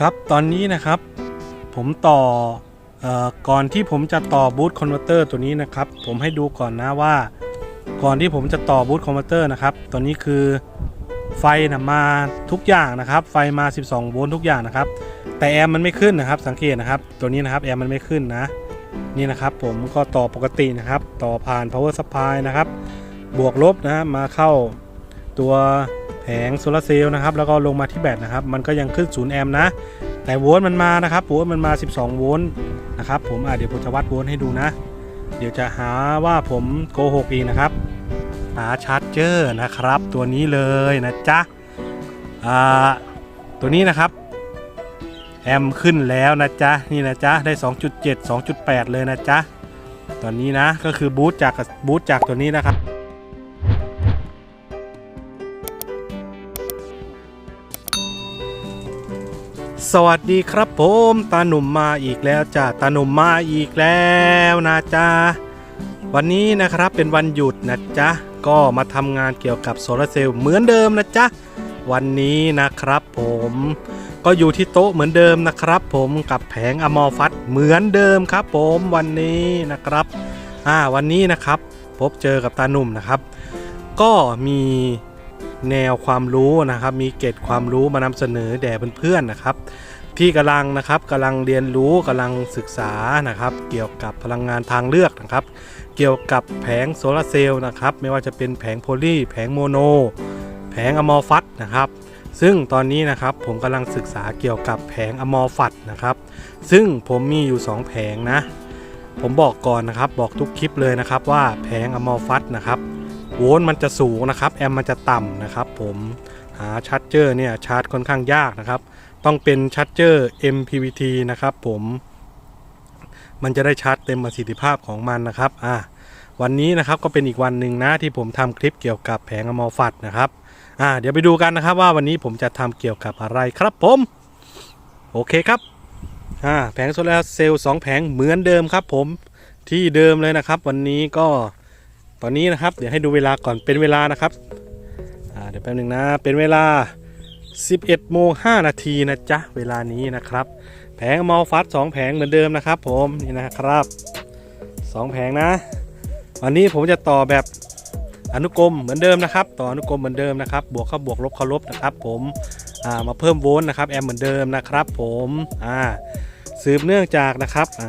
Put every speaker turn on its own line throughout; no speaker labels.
ครับตอนนี้นะครับผมต่อออก่อนที่ผมจะต่อบูทคอนเวอร์เตอร์ตัวนี้นะครับ ผมให้ดูก่อนนะว่า ก่อนที่ผมจะต่อบูทคอนเวอร์เตอร์นะครับตัวนี้คือไฟนะมาทุกอย่างนะครับ ไฟมา 12 โวลต์ทุกอย่างนะครับ แต่แอมมันไม่ขึ้นนะครับ สังเกตนะครับ ตัวนี้นะครับแอมมันไม่ขึ้นนะ นี่นะครับผมก็ต่อปกตินะครับ ต่อผ่าน power supply นะครับ บวกลบนะมาเข้าตัว แผงโซลาร์เซลล์นะครับแล้วก็ลงมาที่แบตนะครับมันก็ยังขึ้น0แอมป์นะ แต่โวลต์มันมานะครับโวลต์มันมา 12 โวลต์นะครับผมอะเดี๋ยวผมจะวัดโวลต์ให้ดูนะ เดี๋ยวจะหาว่าผมโกหกอีกนะครับหาชาร์จเจอร์นะครับ ตัวนี้เลยนะจ๊ะอ่าตัวนี้นะครับแอมป์ขึ้นแล้วนะจ๊ะนี่นะจ๊ะได้ 2.7 2.8 เลยนะจ๊ะตอนนี้นะก็คือบูตจากบูตจากตัวนี้นะครับ สวัสดีครับผมตาหนุ่มมาอีกแล้วจ้าตาหนุ่มมาอีกแล้วนะจ๊ะวันนี้นะครับเป็นวันหยุดนะจ๊ะก็มาทำงานเกี่ยวกับโซลาร์เซลล์เหมือนเดิมนะจ๊ะวันนี้นะครับผมก็อยู่ที่โต๊ะเหมือนเดิมนะครับ ผมกับแผงอมอฟัตเหมือนเดิมครับผมวันนี้นะครับอ่าวันนี้นะครับ พบเจอกับตาหนุ่มนะครับ ก็มี แนวความรู้นะครับ มีเกร็ดความรู้มานำเสนอแด่เพื่อนๆนะครับ ที่กำลังนะครับกำลังเรียนรู้กำลังศึกษานะครับ เกี่ยวกับพลังงานทางเลือกนะครับ เกี่ยวกับแผงโซลาร์เซลล์นะครับ ไม่ว่าจะเป็นแผงโพลีแผงโมโน แผงอมอร์ฟัตนะครับซึ่งตอนนี้นะครับผมกำลังศึกษาเกี่ยวกับแผงอมอร์ฟัตนะครับ ซึ่งผมมีอยู่ 2 แผงนะ ผมบอกก่อนนะครับ บอกทุกคลิปเลยนะครับว่าแผงอมอร์ฟัตนะครับ โวลต์มันจะสูงนะครับแอมมันจะต่ำนะครับผมหาชาร์จเจอร์เนี่ยชาร์จค่อนข้างยากนะครับ ต้องเป็นชาร์จเจอร์ MPVT นะครับผมมันจะได้ชาร์จเต็มประสิทธิภาพของมันนะครับอ่าวันนี้นะครับก็เป็นอีกวันหนึ่งนะที่ผมทำคลิปเกี่ยวกับแผงอมอฟัดนะครับอ่าเดี๋ยวไปดูกันนะครับว่าวันนี้ผมจะทำเกี่ยวกับอะไรครับผม โอเคครับอ่าแผงโซลาร์เซลล์สองแผงเหมือนเดิมครับผมที่เดิมเลยนะครับ วันนี้ก็ ตอนนี้นะครับเดี๋ยวให้ดูเวลาก่อนเป็นเวลานะครับเดี๋ยวแป๊บหนึงนะเป็นเวลา 11โมง5นาทีนะจ๊ะเวลานี้นะครับ แผงมอลฟัด2แผงเหมือนเดิมนะครับ ผมนี่นะครับ 2 แผงนะ วันนี้ผมจะต่อแบบอนุกรมเหมือนเดิมนะครับ ต่ออนุกรมเหมือนเดิมนะครับ บวกเข้าบวกลบเข้าลบนะครับ ผมามาเพิ่มโวลต์นะครับแอมเหมือนเดิมนะครับ ผมอ่าสืบเนื่องจากนะครับอ่า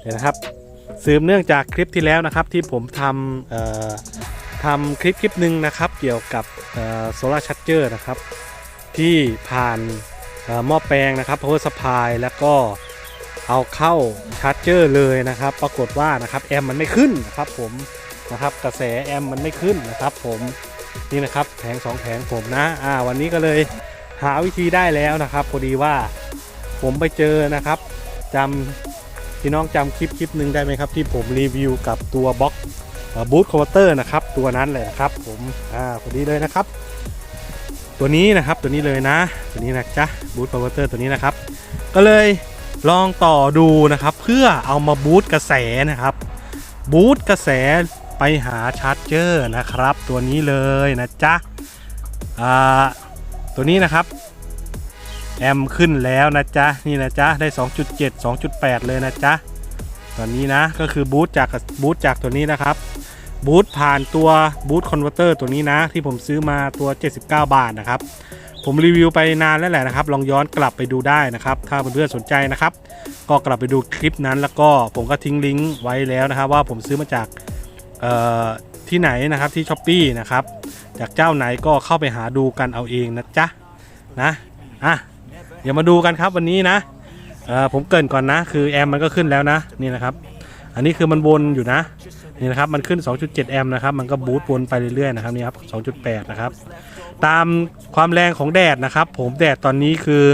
เดี๋ยวนะครับ สืบเนื่องจากคลิปที่แล้วนะครับที่ผมทำทำคลิปคลิปหนึ่งนะครับ เกี่ยวกับโซลาร์ชั r เจอร์นะครับ ที่ผ่านหม้อแปลงนะครับ power supply แล้วก็เอาเข้าชาร์จเจอร์เลยนะครับ ปรากฏว่านะครับแอมมันไม่ขึ้นนะครับผมนะครับกระแสแอมมันไม่ขึ้นนะครับ ผมนี่นะครับแผง2แผงผมนะอ่าวันนี้ก็เลยหาวิธีได้แล้วนะครับพอดีว่าผมไปเจอนะครับจำ พี่น้องจำคลิปคลิปหนึ่งได้ไหมครับ ที่ผมรีวิวกับตัวบล็อกบูทคอมเตอร์นะครับ ตัวนั้นเลยนะครับ ผมอ่าพอดีเลยนะครับ ตัวนี้นะครับตัวนี้เลยนะ ตัวนี้นะจ๊ะบูตพาวเวอร์ตัวนี้นะครับ ก็เลยลองต่อดูนะครับ เพื่อเอามาบูตกระแสนะครับบูตกระแสไปหาชาร์จเจอร์นะครับ ตัวนี้เลยนะจ๊ะอ่าตัวนี้นะครับ แอมขึ้นแล้วนะจ๊ะนี่นะจ๊ะได้ 2.7 2.8 เลยนะจ๊ะตอนนี้นะก็คือบูตจากบูตจากตัวนี้นะครับบูทผ่านตัวบูทคอนเวอร์เตอร์ตัวนี้นะ ที่ผมซื้อมาตัว 79 บาทนะครับ ผมรีวิวไปนานแล้วแหละนะครับ ลองย้อนกลับไปดูได้นะครับ ถ้าเพื่อนๆสนใจนะครับ ก็กลับไปดูคลิปนั้น แล้วก็ผมก็ทิ้งลิงก์ไว้แล้วนะครับ ว่าผมซื้อมาจากที่ไหนนะครับที่ช้อปปีนะครับ จากเจ้าไหนก็เข้าไปหาดูกันเอาเองนะจ๊ะนะอะ เดี๋ยวมาดูกันครับวันนี้นะผมเกินก่อนนะ คือแอมมันก็ขึ้นแล้วนะนี่นะครับ อันนี้คือมันวนอยู่นะนี่นะครับมันขึ้น 2.7 แอมป์นะครับ มันก็บูตวนไปเรื่อยๆนะครับนี่ครับ 2.8 นะครับ ตามความแรงของแดดนะครับ ผมแดดตอนนี้คือ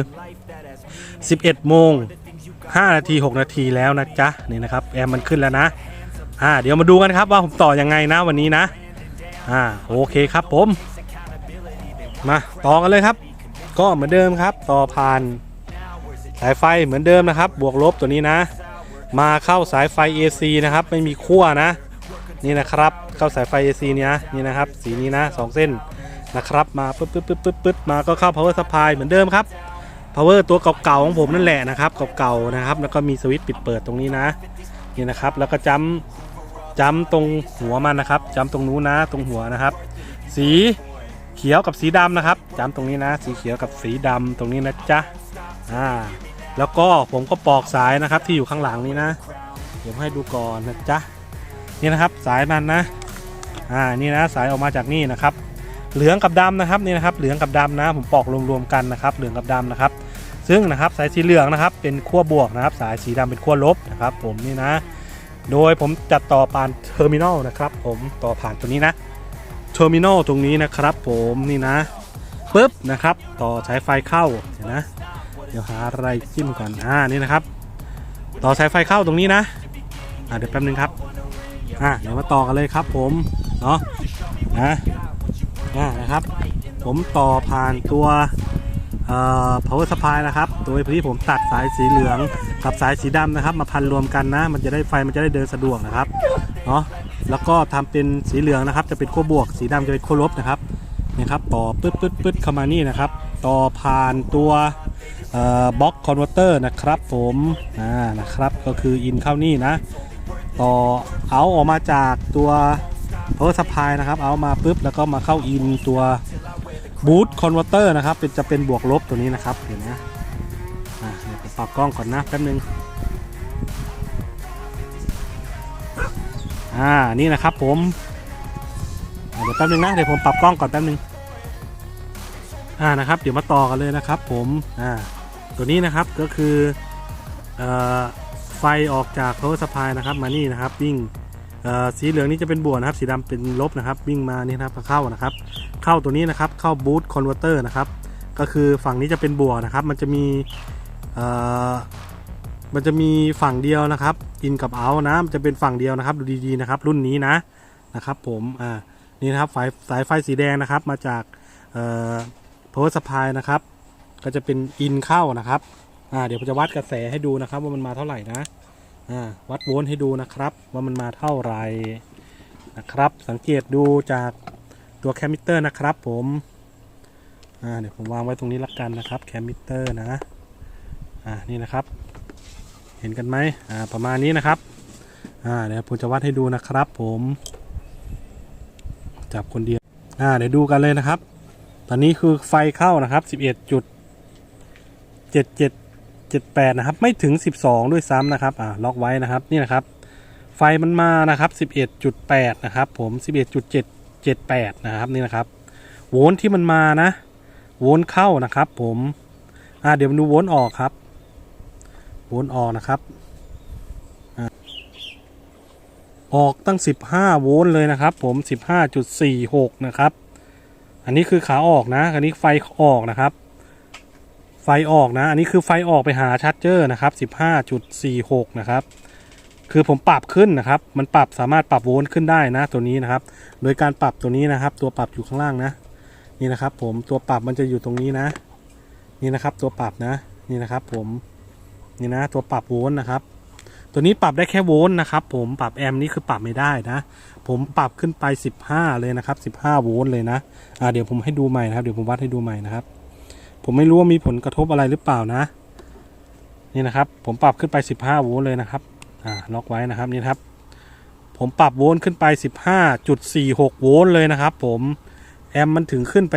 11 โมง 5 นาที 6 นาทีแล้วนะจ๊ะนี่นะครับ แอมป์มันขึ้นแล้วนะอ่าเดี๋ยวมาดูกันครับว่าผมต่อยังไงนะวันนี้นะอ่าโอเคครับผม มาต่อกันเลยครับ ก็เหมือนเดิมครับ ต่อผ่านสายไฟเหมือนเดิมนะครับ บวกลบตัวนี้นะ มาเข้าสายไฟ AC นะครับ ไม่มีขั้วนะ นี่นะครับ เข้าสายไฟ AC เนี้ยนี่นะครับ สีนี้นะสองเส้นนะครับ มาปึ๊บปึ๊บปึ๊บปึ๊บปึ๊บมาก็เข้า power supply เหมือนเดิมครับ power ตัวเก่าๆของผมนั่นแหละนะครับเก่าๆนะครับ แล้วก็มีสวิตช์ปิดเปิดตรงนี้นะ นี่นะครับ แล้วก็จ้ำจ้ำตรงหัวมันนะครับจ้ำตรงนู้นนะ ตรงหัวนะครับ สี เขียวกับสีดำนะครับจำตรงนี้นะ สีเขียวกับสีดำตรงนี้นะจ๊ะอ่าแล้วก็ผมก็ปอกสายนะครับที่อยู่ข้างหลังนี้นะเดี๋ยวให้ดูก่อนนะจ๊ะนี่นะครับสายมันนะอ่านี่นะสายออกมาจากนี่นะครับ เหลืองกับดำนะครับนี่นะครับเหลืองกับดำนะ ผมปอกรวมๆกันนะครับ เหลืองกับดำนะครับ ซึ่งนะครับสายสีเหลืองนะครับ เป็นขั้วบวกนะครับ สายสีดำเป็นขั้วลบนะครับ ผมนี่นะ โดยผมจัดต่อผ่านเทอร์มินอลนะครับ ผมต่อผ่านตัวนี้นะ เทอร์มินอลตรงนี้นะครับผมนี่นะปึ๊บนะครับ ต่อสายไฟเข้าเดี๋ยวนะ เดี๋ยวหาอะไรจิ้มก่อนอ่านี่นะครับ ต่อสายไฟเข้าตรงนี้นะอ่าเดี๋ยวแป๊บนึงครับอ่าเดี๋ยวมาต่อกันเลยครับผมเนาะนะอ่านะครับ ผมต่อผ่านตัว power supply นะครับ โดยที่ผมตัดสายสีเหลืองกับสายสีดำนะครับ มาพันรวมกันนะ มันจะได้ไฟมันจะได้เดินสะดวกนะครับ เนาะแล้วก็ทำเป็นสีเหลืองนะครับ จะเป็นขั้วบวก สีดำจะเป็นขั้วลบนะครับนี่ครับ ต่อปึ๊ดปึ๊ดปึ๊ดเข้ามานี่นะครับ ต่อผ่านตัวบล็อกคอนเวอร์เตอร์นะครับ ผมอ่านะครับ ก็คืออินเข้านี่นะ ต่อเอาออกมาจากตัว power supply นะครับ เอามาปุ๊บแล้วก็มาเข้าอินตัว บูตคอนเวอร์เตอร์นะครับเป็นจะเป็นบวกลบตัวนี้นะครับเห็นไหมอ่าเดี๋ยวผมปรับกล้องก่อนนะแป๊บนึงอ่านี่นะครับผมเดี๋ยวแป๊บนึงนะเดี๋ยวผมปรับกล้องก่อนแป๊บนึงอ่านะครับ เดี๋ยวมาต่อกันเลยนะครับ ผมอ่าตัวนี้นะครับก็คือเอ่อไฟออกจาก power supply นะครับมานี่นะครับวิ่ง สีเหลืองนี่จะเป็นบวกนะครับ สีดำเป็นลบนะครับ วิ่งมานี่นะครับเข้านะครับ เข้าตัวนี้นะครับ เข้าบูตคอนเวอร์เตอร์นะครับ ก็คือฝั่งนี้จะเป็นบวกนะครับ มันจะมีมันจะมีฝั่งเดียวนะครับ อินกับเอานะมันจะเป็นฝั่งเดียวนะครับ ดูดีๆนะครับ รุ่นนี้นะนะครับ ผมอ่านี่นะครับสายสายไฟสีแดงนะครับ มาจากเอ่อ power supply นะครับ ก็จะเป็นอินเข้านะครับอ่าเดี๋ยวผมจะวัดกระแสให้ดูนะครับ ว่ามันมาเท่าไหร่นะ วัดโวลต์ให้ดูนะครับว่ามันมาเท่าไหร่นะครับ สังเกตดูจากตัวแคมมิเตอร์นะครับ ผมเดี๋ยวผมวางไว้ตรงนี้ละกันนะครับแคมมิเตอร์นะอ่านี่นะครับ เห็นกันไหมอ่าประมาณนี้นะครับอ่าเดี๋ยวผมจะวัดให้ดูนะครับ ผมจับคนเดียวอ่าเดี๋ยวดูกันเลยนะครับ ตอนนี้คือไฟเข้านะครับ11จุด77 78 นะครับ ไม่ถึง 12 ด้วยซ้ำนะครับอ่าล็อกไว้นะครับนี่นะครับ ไฟมันมานะครับ 11.8 นะครับ ผม 11.778 นะครับนี่นะครับ โวลต์ที่มันมานะ โวลต์เข้านะครับ ผมอ่าเดี๋ยวมาดูโวลต์ออกครับ โวลต์ออกนะครับอออกตั้ง 15 โวลต์เลยนะครับ ผม 15.46 นะครับ อันนี้คือขาออกนะ อันนี้ไฟออกนะครับ ไฟออกนะ อันนี้คือไฟออกไปหาชาร์จเจอร์นะครับ15.46 นะครับ คือผมปรับขึ้นนะครับ มันปรับสามารถปรับโวลต์ขึ้นได้นะตัวนี้นะครับ โดยการปรับตัวนี้นะครับ ตัวปรับอยู่ข้างล่างนะ นี่นะครับ ผมตัวปรับมันจะอยู่ตรงนี้นะ นี่นะครับ ตัวปรับนะ นี่นะครับ ผม นี่นะตัวปรับโวลต์นะครับ ตัวนี้ปรับได้แค่โวลต์นะครับ ผมปรับแอมป์นี่คือปรับไม่ได้นะ ผมปรับขึ้นไป 15 เลยนะครับ 15 โวลต์เลยนะ อ่าเดี๋ยวผมให้ดูใหม่นะครับ เดี๋ยวผมวัดให้ดูใหม่นะครับ ผมไม่รู้ว่ามีผลกระทบอะไรหรือเปล่านะ นี่นะครับ ผมปรับขึ้นไป 15 โวลต์เลยนะครับอ่าล็อกไว้นะครับนี่ครับ ผมปรับโวลต์ขึ้นไป 15.46 โวลต์เลยนะครับ ผมแอมมันถึงขึ้นไป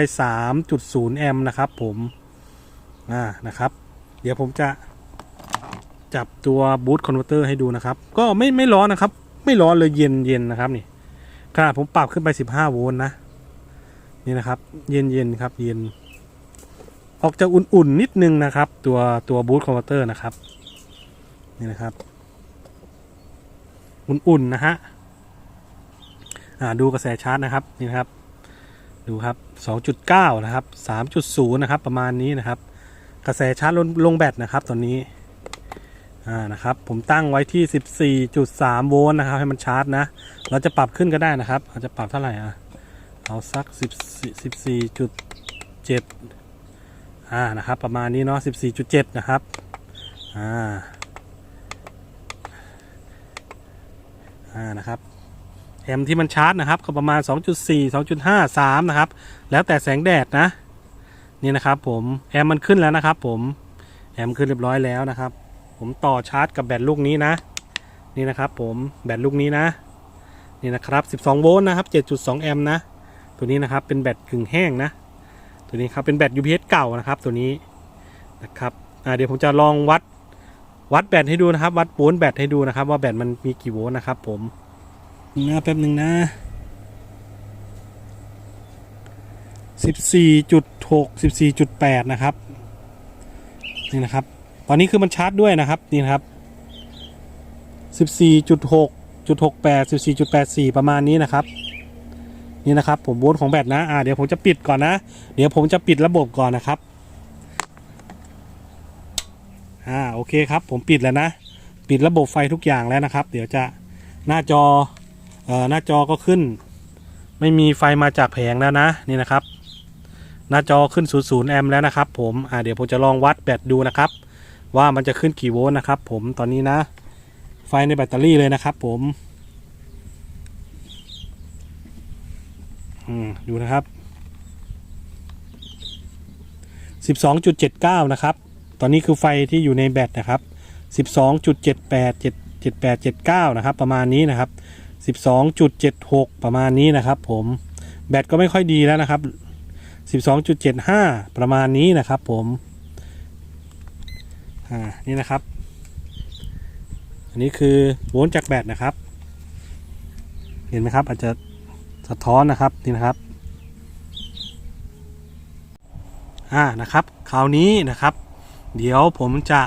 3.0 แอมป์นะครับ ผมอ่านะครับ เดี๋ยวผมจะจับตัวบูตคอนเวอร์เตอร์ให้ดูนะครับ ก็ไม่ไม่ร้อนนะครับ ไม่ร้อนเลยเย็นเย็นนะครับนี่ขนาดผมปรับขึ้นไป 15 โวลต์นะ นี่นะครับ เย็นเย็นครับเย็น ออกจะอุ่นๆนิดนึงนะครับ ตัวตัวบูตคอนเวอร์เตอร์นะครับ นี่นะครับ อุ่นๆนะฮะอ่าดูกระแสชาร์จนะครับนี่นะครับ ดูครับ 2.9 นะครับ 3.0 นะครับ ประมาณนี้นะครับ กระแสชาร์จลงลงแบตนะครับตอนนี้อ่านะครับผมตั้งไว้ที่ 14.3 โวลต์นะครับ ให้มันชาร์จนะ เราจะปรับขึ้นก็ได้นะครับเราจะปรับเท่าไหร่อะเอาสัก 14.7 อ่านะครับ ประมาณนี้เนาะ14.7 นะครับอ่าอ่านะครับแอมที่มันชาร์จนะครับก็ประมาณ 2.4 2.5 3 นะครับ แล้วแต่แสงแดดนะ นี่นะครับผมแอมมันขึ้นแล้วนะครับ ผมแอมขึ้นเรียบร้อยแล้วนะครับ ผมต่อชาร์จกับแบตลูกนี้นะ นี่นะครับ ผมแบตลูกนี้นะ นี่นะครับ 12 โวลต์นะครับ 7.2 แอมป์นะ ตัวนี้นะครับเป็นแบตกึ่งแห้งนะ ตัวนี้ครับเป็นแบต UPS เก่านะครับตัวนี้นะครับอ่าเดี๋ยวผมจะลองวัดวัดแบตให้ดูนะครับ วัดโวลต์แบตให้ดูนะครับ ว่าแบตมันมีกี่โวลต์นะครับ ผมนะแป๊บหนึ่งนะ14.6 14.8นะครับนี่นะครับ ตอนนี้คือมันชาร์จด้วยนะครับนี่นะครับ14.6 14.68 14.84ประมาณนี้นะครับ นี่นะครับผมโวลต์ของแบตนะอ่าเดี๋ยวผมจะปิดก่อนนะ เดี๋ยวผมจะปิดระบบก่อนนะครับอ่าโอเคครับ ผมปิดแล้วนะ ปิดระบบไฟทุกอย่างแล้วนะครับ เดี๋ยวจะหน้าจอเอ่อหน้าจอก็ขึ้น ไม่มีไฟมาจากแผงแล้วนะนี่นะครับ หน้าจอขึ้น 00 แอมป์แล้วนะครับ ผมอ่าเดี๋ยวผมจะลองวัดแบตดูนะครับ ว่ามันจะขึ้นกี่โวลต์นะครับ ผมตอนนี้นะ ไฟในแบตเตอรี่เลยนะครับ ผม อืมดูนะครับ12.79นะครับ ตอนนี้คือไฟที่อยู่ในแบตนะครับ12.78 78 79นะครับ ประมาณนี้นะครับ12.76ประมาณนี้นะครับ ผมแบตก็ไม่ค่อยดีแล้วนะครับ12.75ประมาณนี้นะครับ ผมอ่านี่นะครับ อันนี้คือโวลต์จากแบตนะครับ เห็นไหมครับ อาจจะ สะท้อนนะครับนี่นะครับอ่านะครับคราวนี้นะครับ เดี๋ยวผมจะ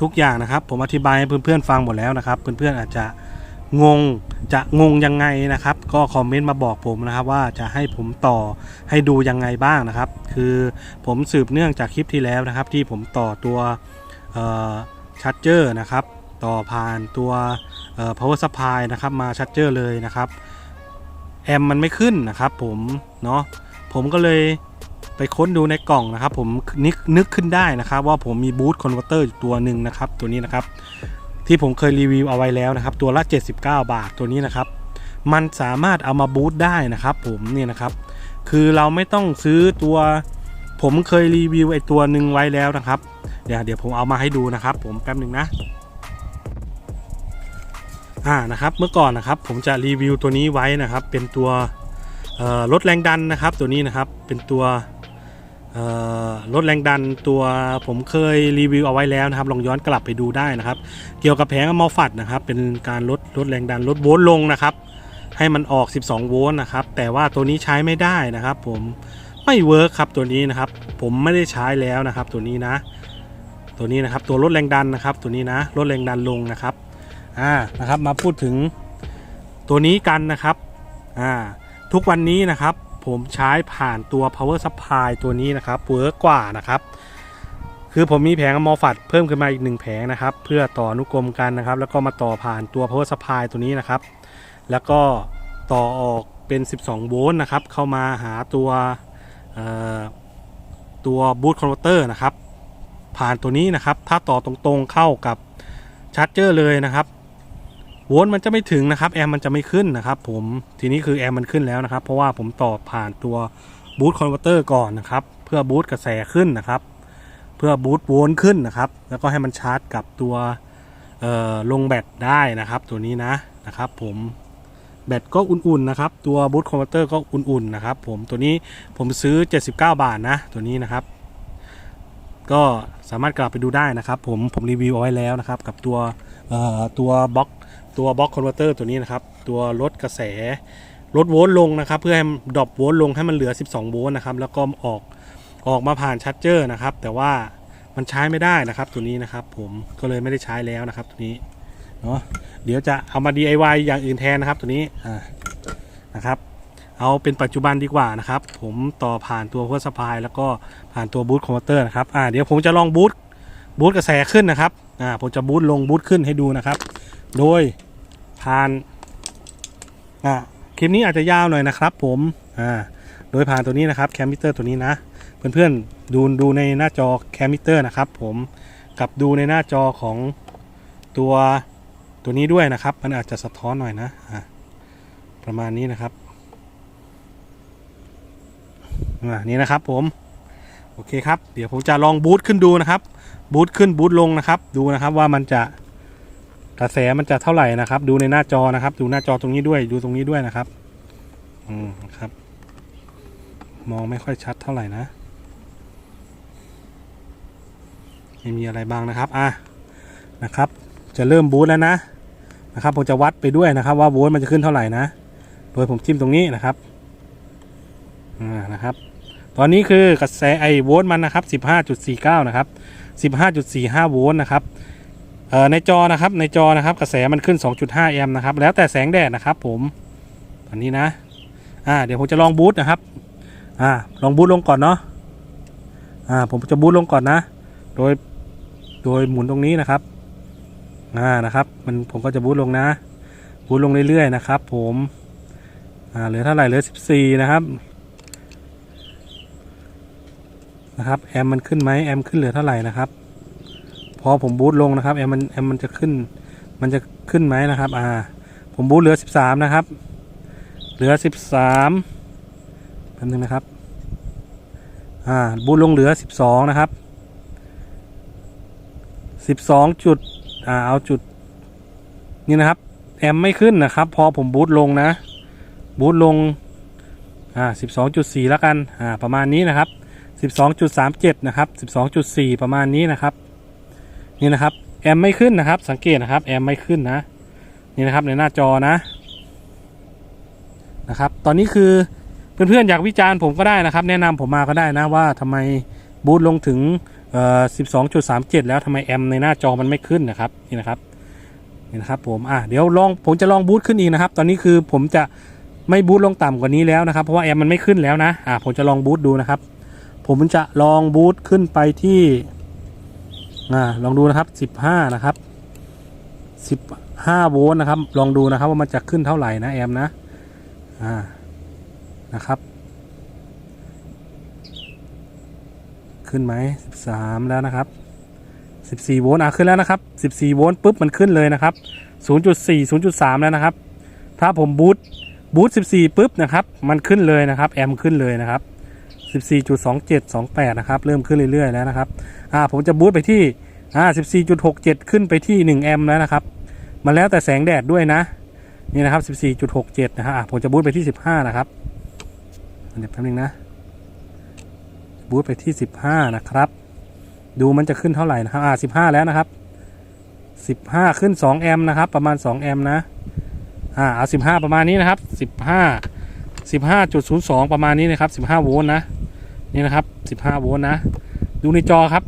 ทุกอย่างนะครับ ผมอธิบายให้เพื่อนๆฟังหมดแล้วนะครับ เพื่อนๆอาจจะงงจะงงยังไงนะครับ ก็คอมเมนต์มาบอกผมนะครับ ว่าจะให้ผมต่อให้ดูยังไงบ้างนะครับ คือผมสืบเนื่องจากคลิปที่แล้วนะครับ ที่ผมต่อตัวชัดเจอร์นะครับ ต่อผ่านตัว power supply นะครับ มาชัดเจอร์เลยนะครับ แอมมันไม่ขึ้นนะครับผมเนาะผมก็เลยไปค้นดูในกล่องนะครับ ผมนึกนึกขึ้นได้นะครับ ว่าผมมีบูทคอนเวอร์เตอร์ตัวหนึ่งนะครับ ตัวนี้นะครับ ที่ผมเคยรีวิวเอาไว้แล้วนะครับ ตัวละ 79 บาทตัวนี้นะครับ มันสามารถเอามาบูทได้นะครับ ผมเนี่ยนะครับ คือเราไม่ต้องซื้อตัว ผมเคยรีวิวไอตัวหนึ่งไว้แล้วนะครับ เดี๋ยวเดี๋ยวผมเอามาให้ดูนะครับ ผมแป๊บหนึ่งนะ อ่านะครับเมื่อก่อนนะครับผมจะรีวิวตัวนี้ไว้นะครับ เป็นตัวลดแรงดันนะครับ ตัวนี้นะครับเป็นตัวลดแรงดันตัวผมเคยรีวิวเอาไว้แล้วนะครับลองย้อนกลับไปดูได้นะครับ เกี่ยวกับแผงอมอฟัดนะครับ เป็นการลดลดแรงดันลดโวลต์ลงนะครับ ให้มันออก 12 โวลต์นะครับ แต่ว่าตัวนี้ใช้ไม่ได้นะครับ ผมไม่เวิร์คครับตัวนี้นะครับ ผมไม่ได้ใช้แล้วนะครับ ตัวนี้นะ ตัวนี้นะครับตัวลดแรงดันนะครับ ตัวนี้นะลดแรงดันลงนะครับ อ่านะครับมาพูดถึงตัวนี้กันนะครับอ่าทุกวันนี้นะครับผมใช้ผ่านตัว power supply ตัวนี้นะครับเวิร์กกว่านะครับคือผมมีแผงมอฟัดเพิ่มขึ้นมาอีกหนึ่งแผงนะครับ เพื่อต่อนุกรมกันนะครับ แล้วก็มาต่อผ่านตัว power supply ตัวนี้นะครับ แล้วก็ต่อออกเป็น 12 โวลต์นะครับ เข้ามาหาตัวตัวบูตคอนเวอร์เตอร์นะครับ ผ่านตัวนี้นะครับ ถ้าต่อตรงๆเข้ากับชาร์จเจอร์เลยนะครับ โวลต์มันจะไม่ถึงนะครับแอมมันจะไม่ขึ้นนะครับผมทีนี้คือแอมมันขึ้นแล้วนะครับ เพราะว่าผมต่อผ่านตัวบูตคอนเวอร์เตอร์ก่อนนะครับ เพื่อบูตกระแสขึ้นนะครับ เพื่อบูตโวลต์ขึ้นนะครับ แล้วก็ให้มันชาร์จกับตัวลงแบตได้นะครับ ตัวนี้นะนะครับ ผมแบตก็อุ่นๆนะครับ ตัวบูตคอนเวอร์เตอร์ก็อุ่นๆนะครับ ผมตัวนี้ผมซื้อ 79 บาทนะ ตัวนี้นะครับ ก็สามารถกลับไปดูได้นะครับ ผมผมรีวิวเอาไว้แล้วนะครับ กับตัวตัวบล็อก ตัวบล็อกคอนเวอร์เตอร์ตัวนี้นะครับ ตัวลดกระแสลดโวลต์ลงนะครับ เพื่อให้ดรอปโวลต์ลงให้มันเหลือ 12 โวลต์นะครับ แล้วก็ออกออกมาผ่านชาร์จเจอร์นะครับ แต่ว่ามันใช้ไม่ได้นะครับตัวนี้นะครับ ผมก็เลยไม่ได้ใช้แล้วนะครับตัวนี้เนาะเดี๋ยวจะเอามา DIY อย่างอื่นแทนนะครับตัวนี้อ่านะครับ เอาเป็นปัจจุบันดีกว่านะครับ ผมต่อผ่านตัวเพื่อสปายแล้วก็ผ่านตัวบูทคอมพิวเตอร์นะครับอ่าเดี๋ยวผมจะลองบูทบูทกระแสขึ้นนะครับอ่าผมจะบูทลงบูทขึ้นให้ดูนะครับ โดย ผ่านอ่าคลิปนี้อาจจะยาวหน่อยนะครับ ผมอ่าโดยผ่านตัวนี้นะครับแคมมิเตอร์ตัวนี้นะ เพื่อนๆดูดูในหน้าจอแคมมิเตอร์นะครับ ผมกับดูในหน้าจอของตัวตัวนี้ด้วยนะครับ มันอาจจะสะท้อนหน่อยนะอ่าประมาณนี้นะครับนี่นะครับผมโอเคครับ เดี๋ยวผมจะลองบูตขึ้นดูนะครับบูตขึ้นบูตลงนะครับ ดูนะครับว่ามันจะ กระแสมันจะเท่าไหร่นะครับ ดูในหน้าจอนะครับ ดูหน้าจอตรงนี้ด้วย ดูตรงนี้ด้วยนะครับ อืมครับ มองไม่ค่อยชัดเท่าไหร่นะไม่มีอะไรบ้างนะครับ อะ นะครับ จะเริ่มบูตแล้วนะ นะครับ ผมจะวัดไปด้วยนะครับ ว่าโวลต์มันจะขึ้นเท่าไหร่นะ โดยผมจิ้มตรงนี้นะครับ อ่า นะครับ ตอนนี้คือกระแสไอโวลต์มันนะครับ 15.49 นะครับ 15.45 โวลต์นะครับ ในจอนะครับในจอนะครับกระแสมันขึ้น 2.5 แอมป์นะครับแล้วแต่แสงแดดนะครับผมตอนนี้นะอ่าเดี๋ยวผมจะลองบูตนะครับอ่าลองบูตลงก่อนเนาะอ่าผมจะบูตลงก่อนนะ โดยโดยหมุนตรงนี้นะครับอ่านะครับ มันผมก็จะบูตลงนะ บูตลงเรื่อยๆนะครับ ผมอ่าเหลือเท่าไหร่เหลือ 14 นะครับนะครับแอมมันขึ้นไหมแอมขึ้นเหลือเท่าไหร่นะครับ พอผมบูตลงนะครับแอมมันแอมมันจะขึ้น มันจะขึ้นไหมนะครับ อ่า ผมบูตเหลือ 13 นะครับ เหลือ 13แป๊บนึงนะครับ อ่า บูตลงเหลือ 12 นะครับ 12 จุด อ่า เอาจุด นี่นะครับ แอมไม่ขึ้นนะครับ พอผมบูตลงนะ บูตลง อ่า 12.4 แล้วกัน อ่า ประมาณนี้นะครับ 12.37 นะครับ 12.4 ประมาณนี้นะครับ นี่นะครับแอมไม่ขึ้นนะครับ สังเกตนะครับแอมไม่ขึ้นนะ นี่นะครับในหน้าจอนะนะครับ ตอนนี้คือเพื่อนๆอยากวิจารณ์ผมก็ได้นะครับ แนะนำผมมาก็ได้นะว่าทำไมบูตลงถึงเอ่อ12.37 แล้วทำไมแอมในหน้าจอมันไม่ขึ้นนะครับนี่นะครับนี่นะครับผมอะเดี๋ยวลองผมจะลองบูตขึ้นอีกนะครับ ตอนนี้คือผมจะไม่บูตลงต่ำกว่านี้แล้วนะครับ เพราะว่าแอมมันไม่ขึ้นแล้วนะอะผมจะลองบูตดูนะครับ ผมจะลองบูตขึ้นไปที่ อ่าลองดูนะครับ15นะครับ15โวลต์นะครับ ลองดูนะครับว่ามันจะขึ้นเท่าไหร่นะแอมนะอ่านะครับขึ้นไหม13แล้วนะครับ14โวลต์อะขึ้นแล้วนะครับ14โวลต์ปุ๊บมันขึ้นเลยนะครับ0.4 0.3แล้วนะครับ ถ้าผมบูตบูต14ปุ๊บนะครับ มันขึ้นเลยนะครับ แอมขึ้นเลยนะครับ 14.2728 นะครับ เริ่มขึ้นเรื่อยๆแล้วนะครับอ่าผมจะบูตไปที่อ่า14.67 ขึ้นไปที่ 1 แอมป์แล้วนะครับ มันแล้วแต่แสงแดดด้วยนะ นี่นะครับ 14.67 นะฮะผมจะบูตไปที่ 15 นะครับเดี๋ยวแป๊บนึงนะบูตไปที่ 15 นะครับ ดูมันจะขึ้นเท่าไหร่นะครับอ่า15 แล้วนะครับ 15 ขึ้น 2 แอมป์นะครับ ประมาณ 2 แอมป์นะอ่าเอา15 ประมาณนี้นะครับ 15 15.02 ประมาณนี้นะครับ 15 โวลต์นะ นี่นะครับ 15 โวลต์นะ ดูในจอครับ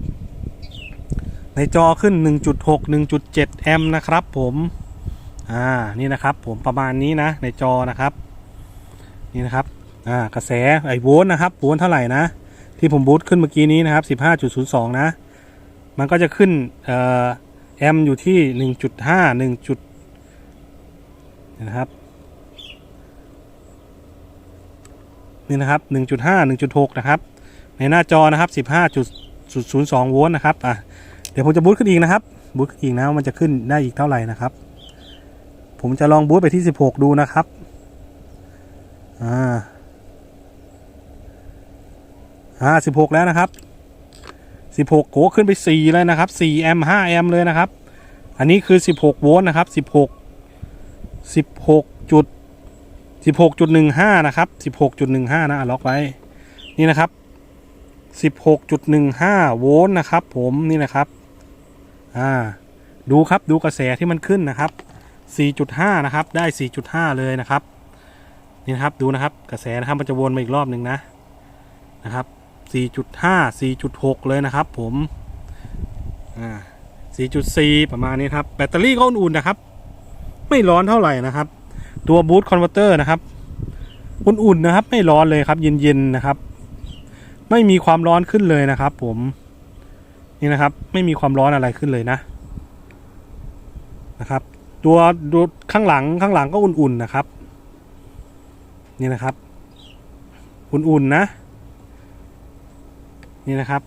ในจอขึ้น 1.6 1.7 แอมป์นะครับผม อ่า นี่นะครับผมประมาณนี้นะ ในจอนะครับ นี่นะครับ อ่า กระแสไอโวลต์นะครับ โวลต์เท่าไหร่นะ ที่ผมบูตขึ้นเมื่อกี้นี้นะครับ 15.02 นะ มันก็จะขึ้น เอ่อ แอมป์อยู่ที่ 1.5 1จุดนะครับ นี่นะครับ 1.5 1.6 นะครับ ในหน้าจอนะครับ 15.02 โวลต์นะครับอะเดี๋ยวผมจะบูตขึ้นอีกนะครับบูตขึ้นอีกนะว่ามันจะขึ้นได้อีกเท่าไหร่นะครับ ผมจะลองบูตไปที่ 16 ดูนะครับอ่าอ่า16 แล้วนะครับ 16โกขึ้นไป 4 เลยนะครับ4แอมป์5แอมป์เลยนะครับ อันนี้คือ 16 โวลต์นะครับ 16 16จุด 16.15นะครับ16.15นะอะล็อกไว้นี่นะครับ16.15โวลต์นะครับ ผมนี่นะครับอ่าดูครับดูกระแสที่มันขึ้นนะครับ4.5นะครับได้4.5เลยนะครับนี่นะครับดูนะครับกระแสนะครับมันจะวนมาอีกรอบหนึ่งนะนะครับ4.5 4.6เลยนะครับ ผมอ่า4.4ประมาณนี้ครับแบตเตอรี่ก็อุ่นๆนะครับ ไม่ร้อนเท่าไหร่นะครับ ตัวบูตคอนเวอร์เตอร์นะครับอุ่นๆนะครับ ไม่ร้อนเลยครับ เย็นๆนะครับ ไม่มีความร้อนขึ้นเลยนะครับ ผมนี่นะครับ ไม่มีความร้อนอะไรขึ้นเลยนะนะครับ ตัวดูข้างหลังข้างหลังก็อุ่นๆนะครับ นี่นะครับ อุ่นๆนะ นี่นะครับ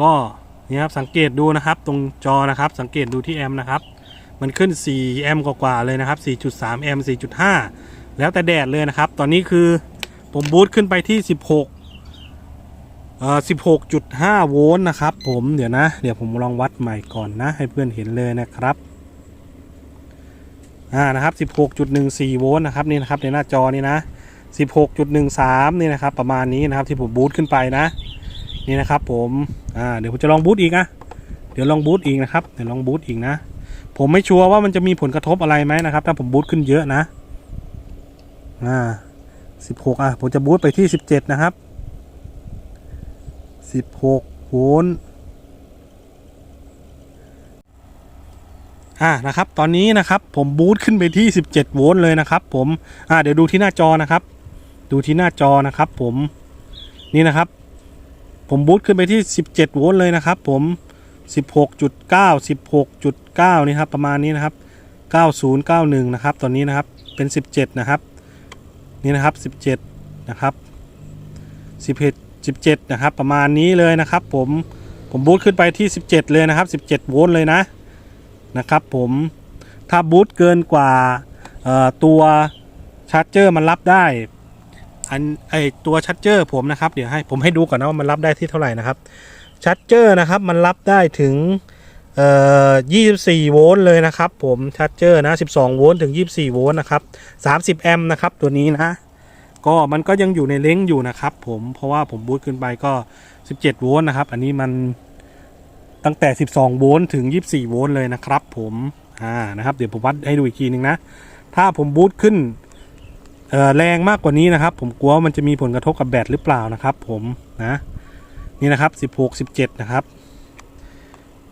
ก็นี่ครับสังเกตดูนะครับ ตรงจอนะครับ สังเกตดูที่แอมนะครับ มันขึ้น 4 แอมป์กว่าๆเลยนะครับ 4.3 แอมป์ 4.5 แล้วแต่แดดเลยนะครับ ตอนนี้คือผมบูตขึ้นไปที่ 16เอ่อ16.5 โวลต์นะครับ ผมเดี๋ยวนะ เดี๋ยวผมลองวัดใหม่ก่อนนะ ให้เพื่อนเห็นเลยนะครับอ่านะครับ 16.14 โวลต์นะครับนี่นะครับในหน้าจอนี่นะ 16.13 นี่นะครับ ประมาณนี้นะครับที่ผมบูตขึ้นไปนะ นี่นะครับผมอ่าเดี๋ยวผมจะลองบูตอีกนะเดี๋ยวลองบูตอีกนะครับ เดี๋ยวลองบูตอีกนะ ผมไม่ชัวร์ว่ามันจะมีผลกระทบอะไรไหมนะครับ ถ้าผมบูตขึ้นเยอะนะ อ่า16อะ ผมจะบูตไปที่17นะครับ16โวลต์อ่านะครับ ตอนนี้นะครับผมบูตขึ้นไปที่ 17 โวลต์เลยนะครับผม อ่าเดี๋ยวดูที่หน้าจอนะครับ ดูที่หน้าจอนะครับผม นี่นะครับ ผมบูตขึ้นไปที่ 17 โวลต์เลยนะครับผม 16.9 16.9นี่ครับประมาณนี้นะครับ 9091 นะครับตอนนี้นะครับเป็น 17 นะครับนี่นะครับ 17 นะครับ 11 17 นะครับ ประมาณนี้เลยนะครับ ผมผมบูตขึ้นไปที่ 17 เลยนะครับ 17 โวลต์เลยนะนะครับผมถ้าบูตเกินกว่าตัวชาร์จเจอร์มันรับได้อันไอตัวชาร์จเจอร์ผมนะครับเดี๋ยวให้ผมให้ดูก่อนนะว่ามันรับได้ที่เท่าไหร่นะครับ ชาร์จเจอร์นะครับมันรับได้ถึง24 โวลต์เลยนะครับผมชาร์จเจอร์นะ 12 โวลต์ถึง 24 โวลต์นะครับ30 แอมป์นะครับตัวนี้นะก็มันก็ยังอยู่ในเล้งอยู่นะครับผมเพราะว่าผมบูตขึ้นไปก็ 17 โวลต์นะครับ อันนี้มันตั้งแต่ 12 โวลต์ถึง 24 โวลต์เลยนะครับผมอ่านะครับเดี๋ยวผมวัดให้ดูอีกทีหนึงนะ ถ้าผมบูตขึ้นแรงมากกว่านี้นะครับ ผมกลัวมันจะมีผลกระทบกับแบตหรือเปล่านะครับ ผมนะ นี่นะครับ16 17นะครับ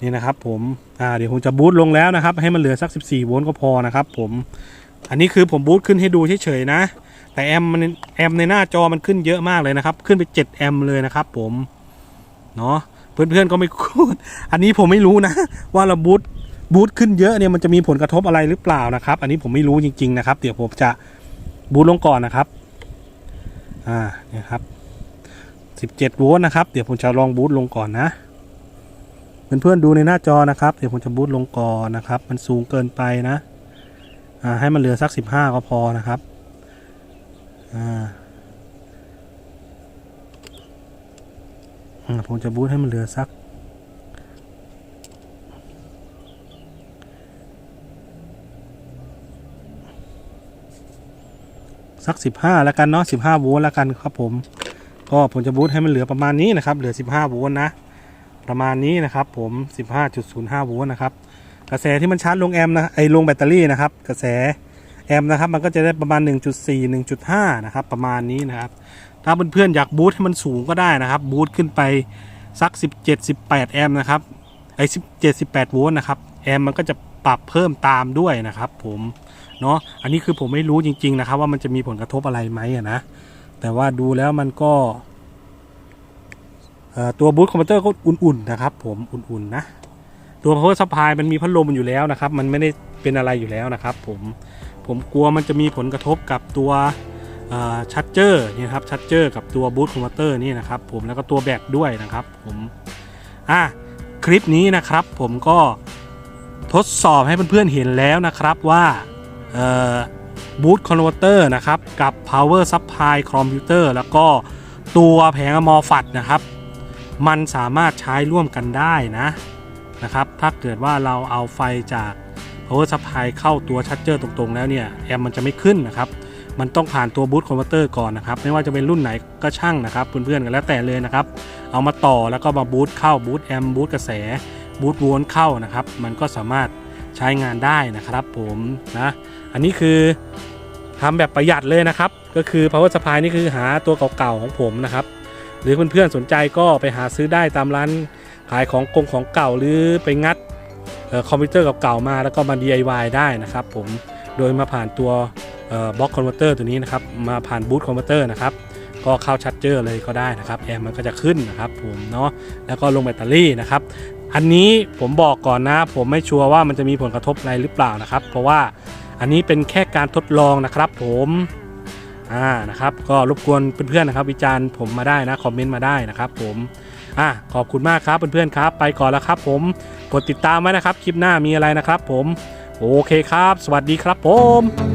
นี่นะครับผมอ่าเดี๋ยวผมจะบูตลงแล้วนะครับ ให้มันเหลือสัก 14 โวลต์ก็พอนะครับผมอันนี้คือผมบูตขึ้นให้ดูเฉยๆนะ แต่แอมมันแอมในหน้าจอมันขึ้นเยอะมากเลยนะครับ ขึ้นไป 7 แอมเลยนะครับผมเนาะเพื่อนๆก็ไม่พูดอันนี้ผมไม่รู้นะ ว่าเราบูตบูตขึ้นเยอะเนี่ยมันจะมีผลกระทบอะไรหรือเปล่านะครับ อันนี้ผมไม่รู้จริง ๆนะครับ เดี๋ยวผมจะบูตลงก่อนนะครับอ่าเนี่ยครับ 17โวลต์นะครับ เดี๋ยวผมจะลองบูตลงก่อนนะ เพื่อนๆดูในหน้าจอนะครับ เดี๋ยวผมจะบูตลงก่อนนะครับ มันสูงเกินไปนะ อ่าให้มันเหลือสัก 15 ก็พอนะครับ อ่าผมจะบูตให้มันเหลือสักสัก 15 แล้วกันเนาะ15โวลต์แล้วกันครับผม ก็ผมจะบูตให้มันเหลือประมาณนี้นะครับ เหลือ 15 โวลต์นะ ประมาณนี้นะครับ ผม 15.05 โวลต์นะครับ กระแสที่มันชาร์จลงแอมป์นะ ไอลงแบตเตอรี่นะครับ กระแสแอมป์นะครับ มันก็จะได้ประมาณ 1.4 1.5 นะครับ ประมาณนี้นะครับ ถ้าเพื่อนๆอยากบูตให้มันสูงก็ได้นะครับ บูตขึ้นไปสัก 17 18 แอมป์นะครับ ไอ17 18 โวลต์นะครับ แอมป์มันก็จะปรับเพิ่มตามด้วยนะครับ ผม เนาะอันนี้คือผมไม่รู้จริง ๆ นะครับ ว่ามันจะมีผลกระทบอะไรไหมอะนะ แต่ว่าดูแล้วมันก็ตัวบูตคอมพิวเตอร์ก็อุ่นๆนะครับ ผมอุ่นๆนะตัว power supply มันมีพัดลมอยู่แล้วนะครับ มันไม่ได้เป็นอะไรอยู่แล้วนะครับ ผมผมกลัวมันจะมีผลกระทบกับตัวชัดเจอร์นี่ครับชัดเจอร์กับตัวบูตคอมพิวเตอร์นี่นะครับผมแล้วก็ตัวแบตด้วยนะครับ ผมอะคลิปนี้นะครับ ผมก็ทดสอบให้เพื่อนๆเห็นแล้วนะครับว่าบูตคอนเวอ ร์เตอร์นะครับ กับ power supply คอมพิวเตอร์แล้วก็ตัวแผงมอฟัดนะครับ มันสามารถใช้ร่วมกันได้นะนะครับ ถ้าเกิดว่าเราเอาไฟจาก power supply เข้าตัวชัดเจอร์ตรงๆ แล้วเนี่ยแอมมันจะไม่ขึ้นนะครับ มันต้องผ่านตัวบูตคอนเวอร์เตอร์ก่อนนะครับ ไม่ว่าจะเป็นรุ่นไหนก็ช่างนะครับเพื่อนๆกันแล้วแต่เลยนะครับ เอามาต่อแล้วก็มาบูตเข้าบูตแอมบูตกระแสบูตโวลต์เข้านะครับ มันก็สามารถใช้งานได้นะครับผมนะ อันนี้คือทำแบบประหยัดเลยนะครับ ก็คือ power supply นี่คือหาตัวเก่าๆของผมนะครับ หรือเพื่อนๆสนใจก็ไปหาซื้อได้ตามร้านขายของกงของเก่าหรือไปงัดออคอมพิวเตอร์เก่าๆมาแล้วก็มา DIY ได้นะครับผมโดยมาผ่านตัวบล็อกคอนเวอร์เตอร์ตัวนี้นะครับมาผ่านบูตคอนเวอร์เตอร์นะครับก็เข้าชัดเจอร์เลยก็ได้นะครับแอมมันก็จะขึ้นนะครับผมเนาะแล้วก็ลงแบตเตอรี่นะครับอันนี้ผมบอกก่อนนะ ผมไม่ชัวร์ว่ามันจะมีผลกระทบอะไรหรือเปล่านะครับ เพราะว่า อันนี้เป็นแค่การทดลองนะครับผมอ่านะครับก็รบกวนเพื่อนๆนะครับ วิจารณ์ผมมาได้นะคอมเมนต์มาได้นะครับผมอ่าขอบคุณมากครับเพื่อนๆครับ ไปก่อนแล้วครับผมกดติดตามไว้นะครับ คลิปหน้ามีอะไรนะครับ ผมโอเคครับ สวัสดีครับผม